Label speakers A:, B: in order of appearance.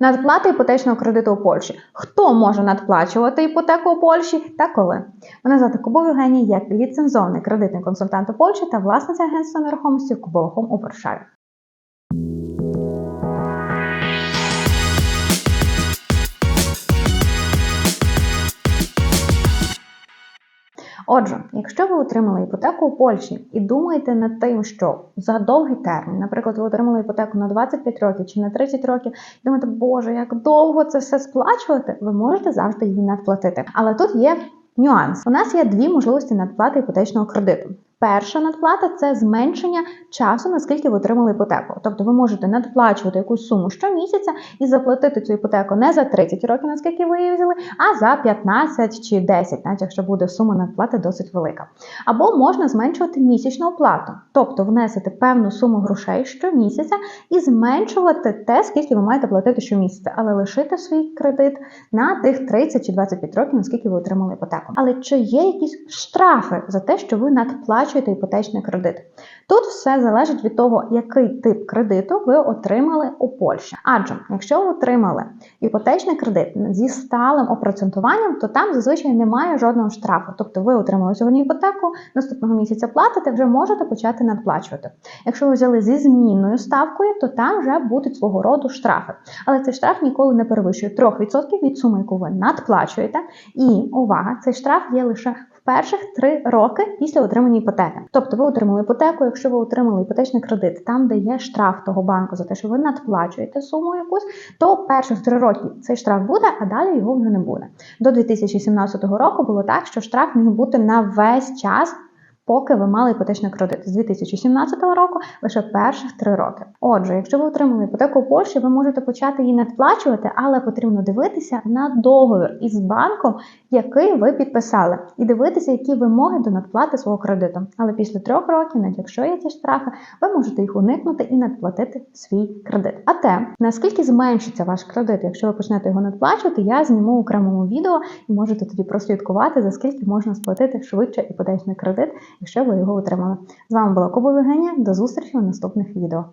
A: Надплата іпотечного кредиту у Польщі. Хто може надплачувати іпотеку у Польщі та коли? Мене звати Кубов Євгеній, як ліцензований кредитний консультант у Польщі та власниця агентства нерухомості Кубовахом у Варшаві. Отже, якщо ви отримали іпотеку у Польщі і думаєте над тим, що за довгий термін, наприклад, ви отримали іпотеку на 25 років чи на 30 років, і думаєте, Боже, як довго це все сплачувати, ви можете завжди її надплатити. Але тут є нюанс. У нас є дві можливості надплати іпотечного кредиту. Перша надплата це зменшення часу, наскільки ви отримали іпотеку. Тобто ви можете надплачувати якусь суму щомісяця і заплатити цю іпотеку не за 30 років, наскільки ви її взяли, а за 15 чи 10, навіть якщо буде сума надплати досить велика. Або можна зменшувати місячну оплату, тобто внесити певну суму грошей щомісяця і зменшувати те, скільки ви маєте платити щомісяця, але лишити свій кредит на тих 30 чи 25 років, наскільки ви отримали іпотеку. Але чи є якісь штрафи за те, що ви надплачуєте іпотечний кредит? Тут все залежить від того, який тип кредиту ви отримали у Польщі. Адже якщо ви отримали іпотечний кредит зі сталим опроцентуванням, то там зазвичай немає жодного штрафу. Тобто ви отримали сьогодні іпотеку, наступного місяця платите, вже можете почати надплачувати. Якщо ви взяли зі змінною ставкою, то там вже будуть свого роду штрафи. Але цей штраф ніколи не перевищує 3% від суми, яку ви надплачуєте. І увага, цей штраф є лише перших три роки після отримання іпотеки. Тобто ви отримали іпотеку, якщо ви отримали іпотечний кредит, там де є штраф того банку за те, що ви надплачуєте суму якусь, то перших три роки цей штраф буде, а далі його вже не буде. До 2017 року було так, що штраф міг бути на весь час. Поки ви мали іпотечний кредит з 2017 року лише перших три роки. Отже, якщо ви отримали іпотеку в Польщі, ви можете почати її надплачувати, але потрібно дивитися на договір із банком, який ви підписали, і дивитися, які вимоги до надплати свого кредиту. Але після трьох років, навіть якщо є ці штрафи, ви можете їх уникнути і надплатити свій кредит. А те, наскільки зменшиться ваш кредит, якщо ви почнете його надплачувати, я зніму окремому відео і можете тоді прослідкувати, за скільки можна сплатити швидше іпотечний кредит, якщо ви його отримали. З вами була Куба Євгенія. До зустрічі в наступних відео.